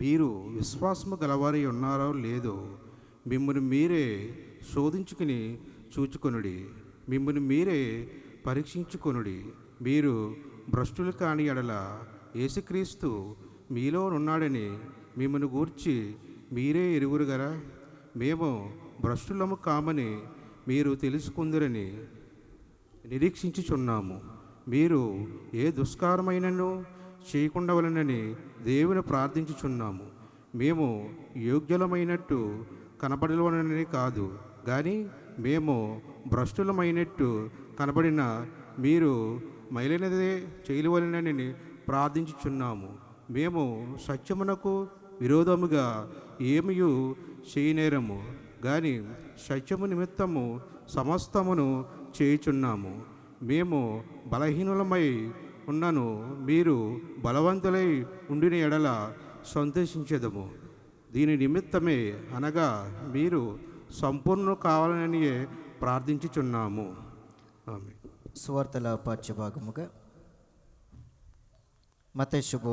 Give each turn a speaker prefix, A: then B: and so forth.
A: మీరు విశ్వాసము గలవారి ఉన్నారో లేదో మిమ్మల్ని మీరే శోధించుకుని చూచుకొనుడి. మిమ్మల్ని మీరే పరీక్షించుకొనుడి. మీరు భ్రష్టులు కాని ఎడల యేసుక్రీస్తు మీలో ఉన్నాడని మిమ్మల్ని గూర్చి మీరే ఎరుగురు గరా మేము భ్రష్టులము కామని మీరు తెలుసుకుందరని నిరీక్షించుచున్నాము. మీరు ఏ దుష్కారమైనను? చేయకుండా వలనని దేవుని ప్రార్థించుచున్నాము. మేము యోగ్యులమైనట్టు కనపడవలనని కాదు కానీ మేము భ్రష్టులమైనట్టు కనబడిన మీరు మైలైనదే చేయవలనని ప్రార్థించుచున్నాము. మేము సత్యమునకు విరోధముగా ఏమియు చేయనేరము కానీ సత్యము నిమిత్తము సమస్తమును చేయుచున్నాము. మేము బలహీనులమై ఉన్నను మీరు బలవంతులై ఉండిన ఎడల సంతోషించదము. దీని నిమిత్తమే అనగా మీరు సంపూర్ణ కావాలని ప్రార్థించుచున్నాము. ఆమె
B: సువార్తల పాఠ్యభాగముగా మత శుభవార్త